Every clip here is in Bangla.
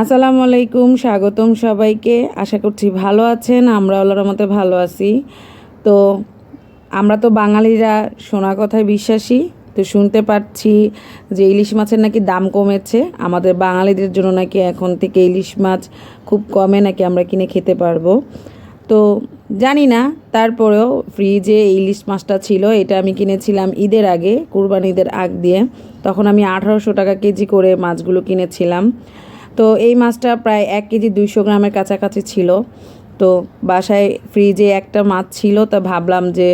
আসসালামু আলাইকুম, স্বাগতম সবাইকে। আশা করছি ভালো আছেন, আমরা আল্লাহর মতে ভালো আছি। তো আমরা তো বাঙালিরা শোনা কথায় বিশ্বাসী, তো শুনতে পাচ্ছি যে ইলিশ মাছের নাকি দাম কমেছে। আমাদের বাঙালিদের জন্য নাকি এখন থেকে ইলিশ মাছ খুব কমে নাকি আমরা কিনে খেতে পারব। তো জানি না, তারপরেও ফ্রিজে ইলিশ মাছটা ছিল, এটা আমি কিনেছিলাম ঈদের আগে কুরবানি ঈদের আগ দিয়ে। তখন আমি আঠারোশো টাকা কেজি করে মাছগুলো কিনেছিলাম। তো এই মাছটা প্রায় এক কেজি দুইশো গ্রামের কাছাকাছি ছিল। তো বাসায় ফ্রিজে একটা মাছ ছিল, তা ভাবলাম যে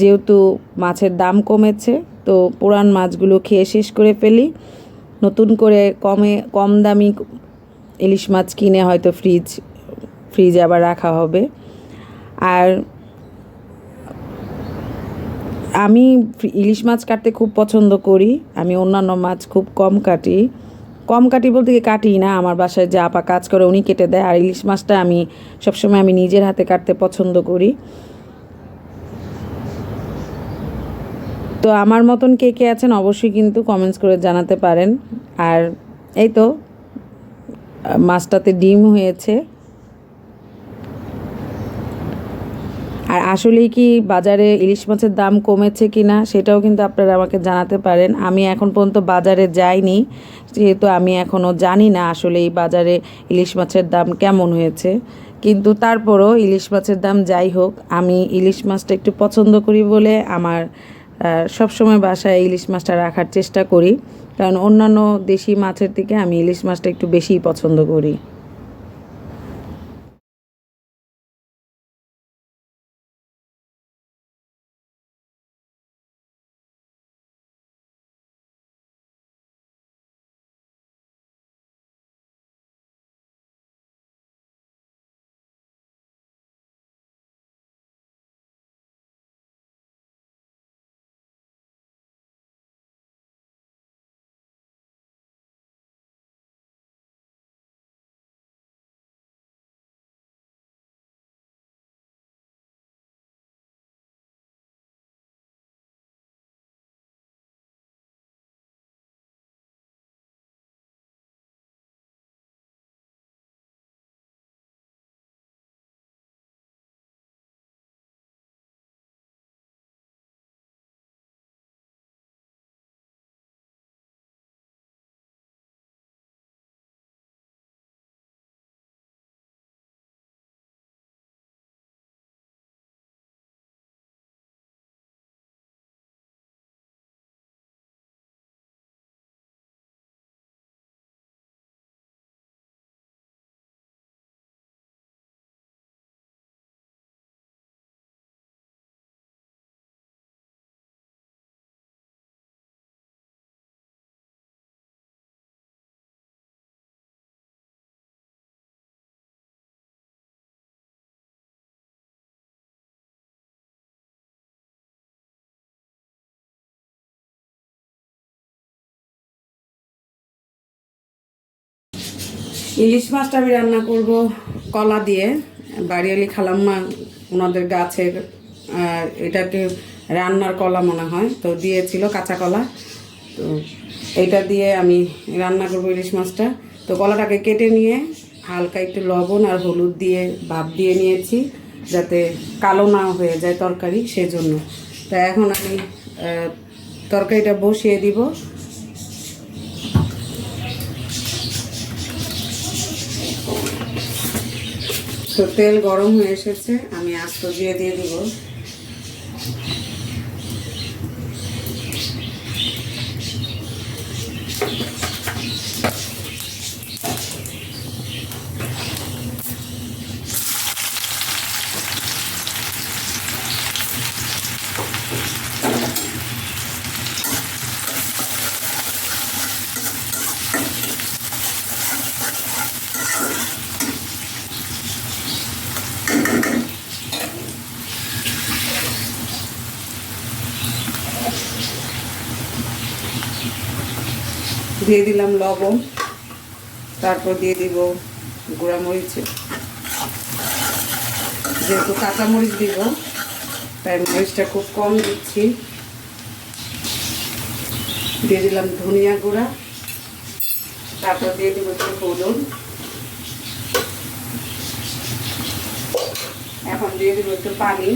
যেহেতু মাছের দাম কমেছে, তো পুরান মাছগুলো খেয়ে শেষ করে ফেলি। নতুন করে কমে, কম দামি ইলিশ মাছ কিনে হয়তো ফ্রিজ ফ্রিজে আবার রাখা হবে। আর আমি ইলিশ মাছ কাটতে খুব পছন্দ করি, আমি অন্যান্য মাছ খুব কম কাটি। কম কাটি বলতে কি কাটি না। আমার বাসায় যে আপা কাজ করে উনি কেটে দেয়, আর ইলিশ মাছটা আমি সবসময় আমি নিজের হাতে কাটতে পছন্দ করি। তো আমার মতন কে কে আছেন অবশ্যই কিন্তু কমেন্টস করে জানাতে পারেন। আর এই তো, মাছটাতে ডিম হয়েছে। আর আসলেই কি বাজারে ইলিশ মাছের দাম কমেছে কি না সেটাও কিন্তু আপনারা আমাকে জানাতে পারেন। আমি এখন পর্যন্ত বাজারে যাইনি, যেহেতু আমি এখনও জানি না আসলে এই বাজারে ইলিশ মাছের দাম কেমন হয়েছে। কিন্তু তারপরও ইলিশ মাছের দাম যাই হোক, আমি ইলিশ মাছটা একটু পছন্দ করি বলে আমার সবসময় বাসায় ইলিশ মাছটা রাখার চেষ্টা করি। কারণ অন্যান্য দেশি মাছের থেকে আমি ইলিশ মাছটা একটু বেশিই পছন্দ করি। ইলিশ মাছটা আমি রান্না করব কলা দিয়ে। বাড়িয়ালি খালাম্মা ওনাদের গাছের এটাকে রান্নার কলা মনে হয়, তো দিয়েছিল কাঁচা কলা। তো এটা দিয়ে আমি রান্না করব ইলিশ মাছটা। তো কলাটাকে কেটে নিয়ে হালকা একটু লবণ আর হলুদ দিয়ে ভাপ দিয়ে নিয়েছি, যাতে কালো না হয়ে যায় তরকারি সেজন্য। তা এখন আমি তরকারিটা বসিয়ে দিব। তো তেল গরম হয়ে এসেছে আমি আস্ত দিয়ে দিয়ে দিব। দিয়ে দিলাম লবণ, তারপর দিয়ে দিব গুঁড়া মরিচ যেহেতু কাঁচা মরিচ দিব, তাই মরিচটা খুব কম দিচ্ছি। দিয়ে দিলাম ধনিয়া গুঁড়া, তারপর দিয়ে দিব একটু হলুদ। এখন দিয়ে দিব একটু পানি।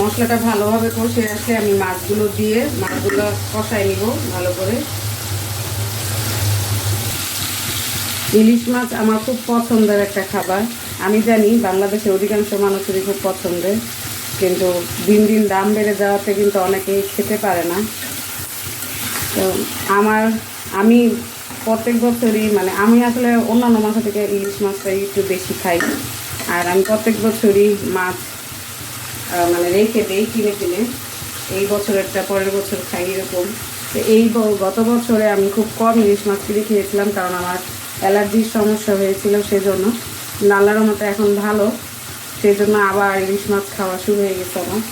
মশলাটা ভালোভাবে কষে আসলে আমি মাছগুলো দিয়ে মাছগুলো কষাই নিব ভালো করে। ইলিশ মাছ আমার খুব পছন্দের একটা খাবার। আমি জানি বাংলাদেশের অধিকাংশ মানুষেরই খুব পছন্দের, কিন্তু দিন দিন দাম বেড়ে যাওয়াতে কিন্তু অনেকেই খেতে পারে না। তো আমার, আমি প্রত্যেক বছরই মানে আমি আসলে অন্যান্য মাছ থেকে ইলিশ মাছটাই একটু বেশি খাই। আর আমি প্রত্যেক বছরই মাছ মানে রেখে দেই, কিনে কিনে। এই বছরেরটা পরের বছর খাই এরকম। তো এই গত বছরে আমি খুব কম ইলিশ মাছ কিনে খেয়েছিলাম, কারণ আমার অ্যালার্জির সমস্যা হয়েছিল সেজন্য। নাল্লার মতো এখন ভালো সেই জন্য আবার ইলিশ মাছ খাওয়া শুরু হয়ে গেছে আমার।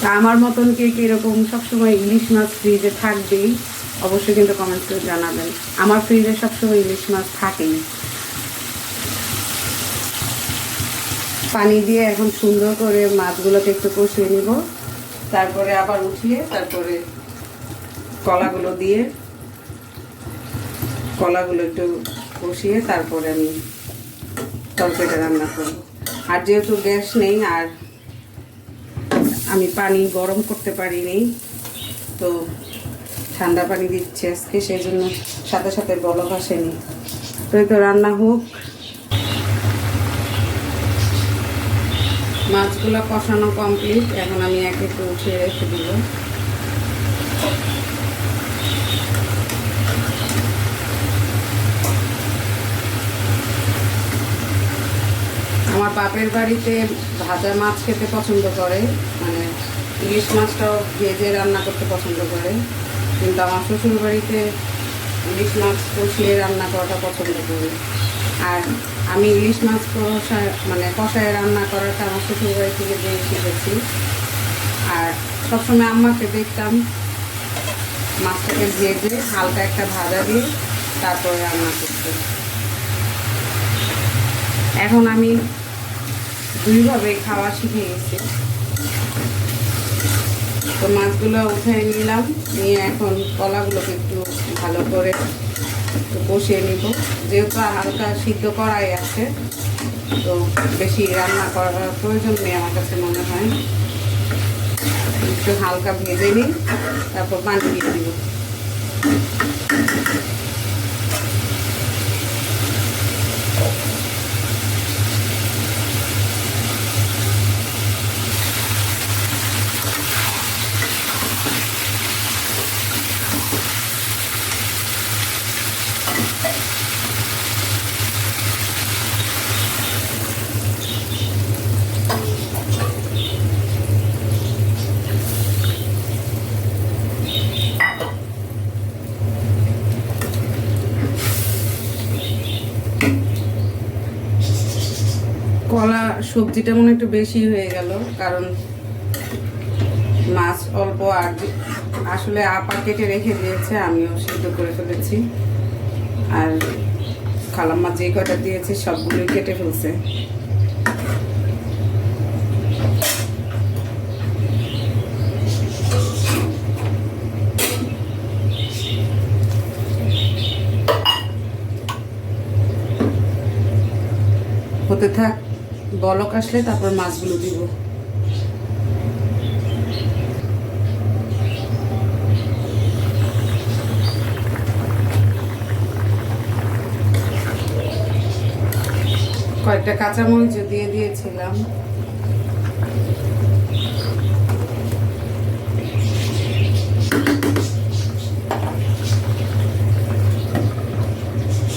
তা আমার মতন কে কে এরকম সবসময় ইলিশ মাছ ফ্রিজে থাকবেই, অবশ্যই কিন্তু কমেন্ট করে জানাবেন। আমার ফ্রিজে সবসময় ইলিশ মাছ থাকেই। পানি দিয়ে এখন সুন্দর করে মাছগুলোকে একটু কষিয়ে নিব। তারপরে আবার উঠিয়ে তারপরে কলাগুলো দিয়ে কলাগুলো একটু কষিয়ে তারপরে আমি তরকারিটা রান্না করব। আর যেহেতু গ্যাস নেই আর আমি পানি গরম করতে পারিনি, তো ঠান্ডা পানি দিচ্ছে আজকে, সেই জন্য সাথে সাথে বলক আসেনি। তো রান্না হোক। মাছগুলো কষানো কমপ্লিট। এখন আমি এক একটু উঠিয়ে রেখে দিব। আমার বাপের বাড়িতে ভাজা মাছ খেতে পছন্দ করে মানে ইলিশ মাছটাও ভেজে রান্না করতে পছন্দ করে। কিন্তু আমার শ্বশুর বাড়িতে ইলিশ মাছ কষিয়ে রান্না করাটা পছন্দ করি। আর আমি ইলিশ মাছ কষায় মানে কষায় রান্না করাটা আমার শ্বশুর বাড়ি থেকে দিয়ে শিখেছি। আর সবসময় আম্মাকে দেখতাম মাছটাকে ভেজে হালকা একটা ভাজা দিয়ে তারপরে রান্না করতে। এখন আমি দুইভাবে খাওয়া শিখে গেছি। তো মাছগুলো উঠে নিলাম, নিয়ে এখন কলাগুলোকে একটু ভালো করে কষিয়ে নিব। যেহেতু হালকা সিদ্ধ করাই আছে, তো বেশি রান্না করার প্রয়োজন নেই আমার কাছে মনে হয়। একটু হালকা ভেজে নিই, তারপর পানি দিয়ে দিব কলা সবজিটা মনে একটু বেশি হয়ে গেল, কারণ মাছ অল্প আর আসলে আপা কেটে রেখে দিয়েছে, আমিও সিদ্ধ করে ফেলেছি। আর খালাম্মা যে কটা দিয়েছে, সবগুলোই কেটে ফেলছে। হতে থাক। বলক আসলে তারপর মাছগুলো দিব। কয়েকটা কাঁচামরিচ দিয়ে দিয়েছিলাম।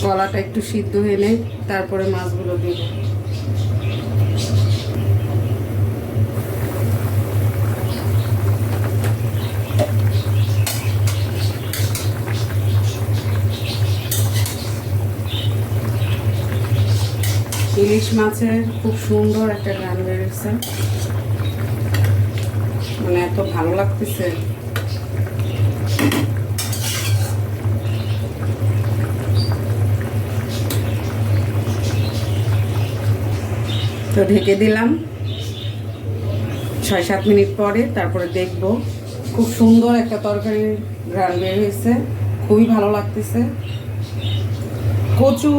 কলাটা একটু সিদ্ধ নেই তারপরে মাছগুলো দিব। ইলিশ মাছের খুব সুন্দর একটা গান বেরোচ্ছে মানে এত ভালো লাগতেছে। তো ঢেকে দিলাম। ছয় সাত মিনিট পরে তারপরে দেখব। খুব সুন্দর একটা তরকারির ঘ্রাণ বের হয়েছে। খুবই ভালো লাগতেছে। কচু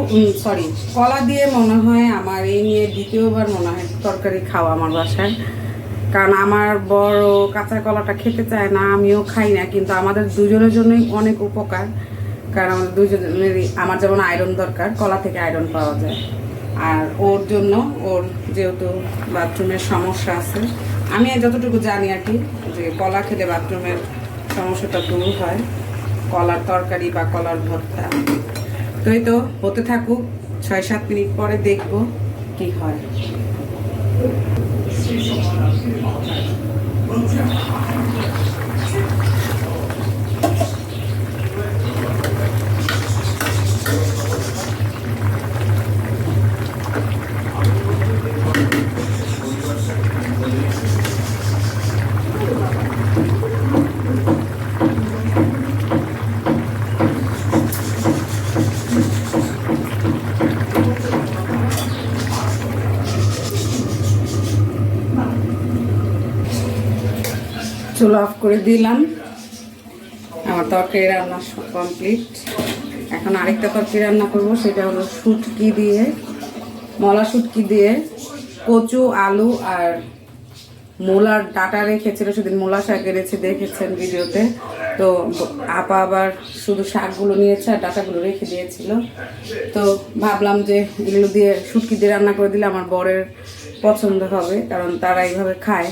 সরি কলা দিয়ে মনে হয় আমার এই নিয়ে দ্বিতীয়বার মনে হয় তরকারি খাওয়া আমার বাসায়। কারণ আমার বড় কাঁচা কলাটা খেতে চায় না, আমিও খাই না, কিন্তু আমাদের দুজনের জন্যই অনেক উপকার। কারণ আমাদের দুজনেরই, আমার যেমন আয়রন দরকার, কলা থেকে আয়রন পাওয়া যায়। আর ওর জন্য, ওর যেহেতু বাথরুমের সমস্যা আছে, আমি যতটুকু জানি আর কি, যে কলা খেলে বাথরুমের সমস্যাটা দূর হয়। কলার তরকারি বা কলার ভর্তা। তো এই তো হতে থাকুক ছয় সাত মিনিট পরে দেখব কি হয়। চুলো অফ করে দিলাম। আমার তরকারি রান্না কমপ্লিট এখন আরেকটা তরকারি রান্না করব, সেটা হলো শুটকি দিয়ে, মলা শুটকি দিয়ে কচু, আলু আর মূলার ডাটা রেখেছিল, সেদিন মূলা শাক এনেছে, দেখেছেন ভিডিওতে। তো আপা আবার শুধু শাকগুলো নিয়েছে আর ডাটাগুলো রেখে দিয়েছিল। তো ভাবলাম যে এগুলো দিয়ে শুটকি দিয়ে রান্না করে দিলে আমার বরের পছন্দ হবে, কারণ তারা এইভাবে খায়।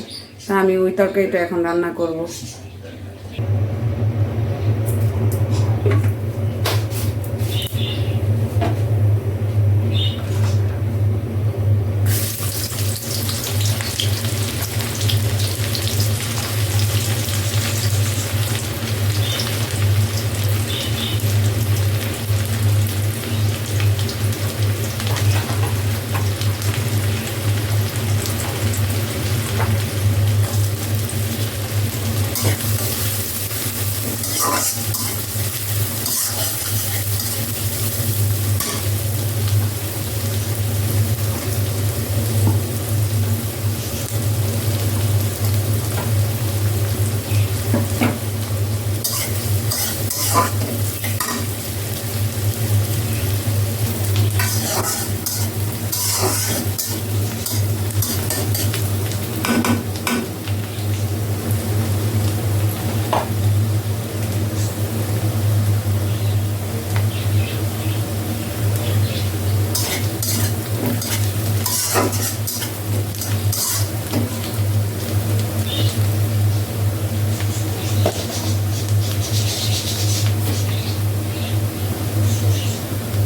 আমি ওই তরকারিটা এখন রান্না করব। fuck.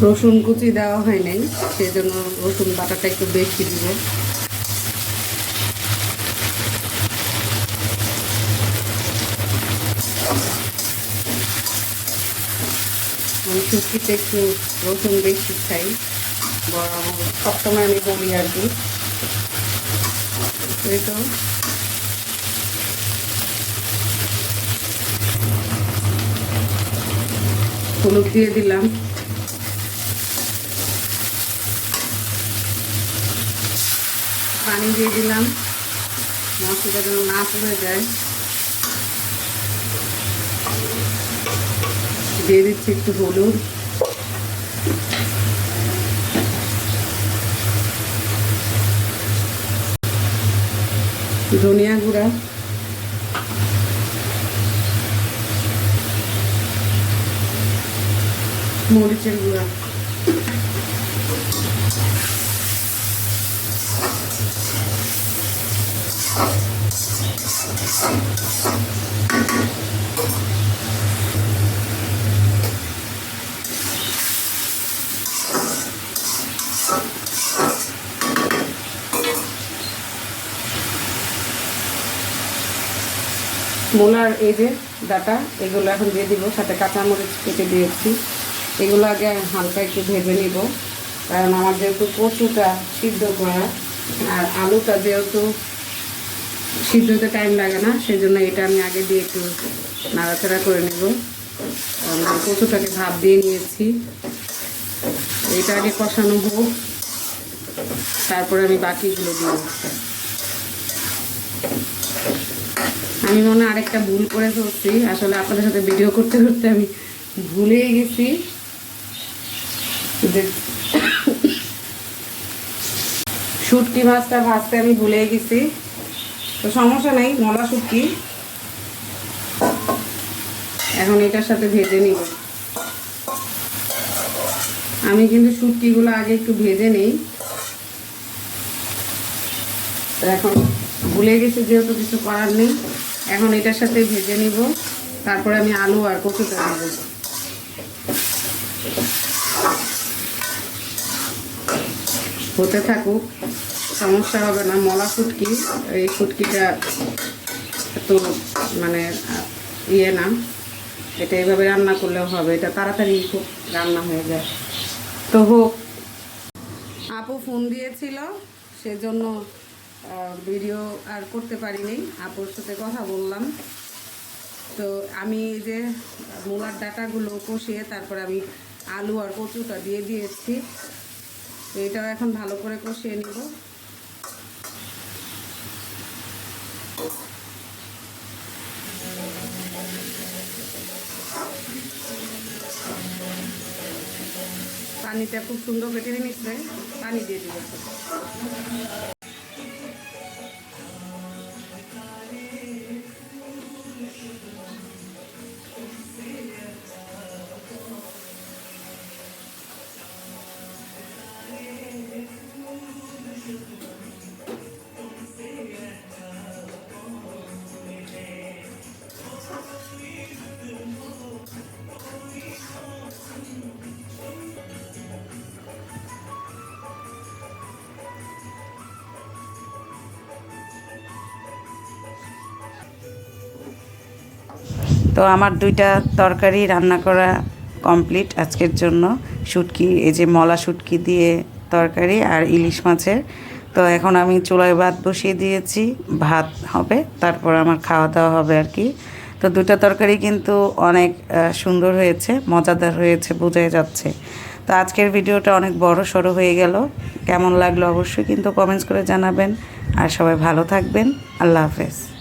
রসুন কুচি দেওয়া হয় নাই সেই জন্য রসুন বাটাটা একটু বেশি দিব। আমি শুকিতে একটু রসুন বেশি খাই সবসময় আমি বলি আর কি। তো। হলুদ দিয়ে দিলাম। পানি দিয়ে দিলাম। মশলাটা যেন না পড়ে যায়। দিয়ে দিচ্ছি একটু হলুদ। ধনিয়া গুঁড়া। মরিচের গুঁড়া। মূলার এই যে ডাটা, এগুলো এখন দিয়ে দিব, সাথে কাঁচামরিচ কেটে দিয়েছি। এগুলো আগে হালকা একটু ভেজে নিব, কারণ আমার যেহেতু কচুটা সিদ্ধ করা, আর আলুটা যেহেতু সিদ্ধ হতে টাইম লাগে না সেই জন্য এটা আমি আগে দিয়ে একটু নাড়াচাড়া করে নেব। আমরা কচুটাকে ভাপ দিয়ে নিয়েছি। এটা আগে কষানো হোক, তারপরে আমি বাকিগুলো দিব। আমি মনে আরেকটা ভুল করে ফেলছি, আসলে আপনাদের সাথে ভিডিও করতে করতে আমি ভুলেই গেছি। শুটকি মাছটা ভাজতে আমি ভুলে গেছি। তো সমস্যা নেই, মলা শুটকি। এখন এটার সাথে ভেজে নিব। আমি কিন্তু শুটকিগুলো আগে একটু ভেজে নিই। তো এখন ভুলে গেছি, যেহেতু কিছু করার নেই। এখন এটার সাথে ভেজে নিব। তারপরে আমি আলু আর কচুটা দেব হতে থাকুক। সমস্যা হবে না, মলা ফুটকি, এই ফুটকিটা এত মানে ইয়ে না, এটা এইভাবে রান্না করলেও হবে, এটা তাড়াতাড়ি খুব রান্না হয়ে যায়। তো হোক, আপু ফোন দিয়েছিল, সেজন্য ভিডিও আর করতে পারিনি, আপুর সাথে কথা বললাম। তো আমি এই যে মূলার ডাটাগুলো কষিয়ে তারপর আমি আলু আর কচুটা দিয়ে দিয়েছি এটাও এখন ভালো করে কষিয়ে নিব। পানিটা খুব সুন্দর কেটে নিচ্ছে পানি দিয়ে দিব। তো আমার দুইটা তরকারি রান্না করা কমপ্লিট আজকের জন্য। শুটকি, এই যে মলা শুটকি দিয়ে তরকারি আর ইলিশ মাছের। তো এখন আমি চুলায় ভাত বসিয়ে দিয়েছি, ভাত হবে, তারপর আমার খাওয়া দাওয়া হবে আর কি। তো দুটা তরকারি কিন্তু অনেক সুন্দর হয়েছে, মজাদার হয়েছে, বোঝাই যাচ্ছে। তো আজকের ভিডিওটা অনেক বড় সড়ো হয়ে গেল। কেমন লাগল অবশ্যই কিন্তু কমেন্টস করে জানাবেন। আর সবাই ভালো থাকবেন। আল্লাহ হাফেজ।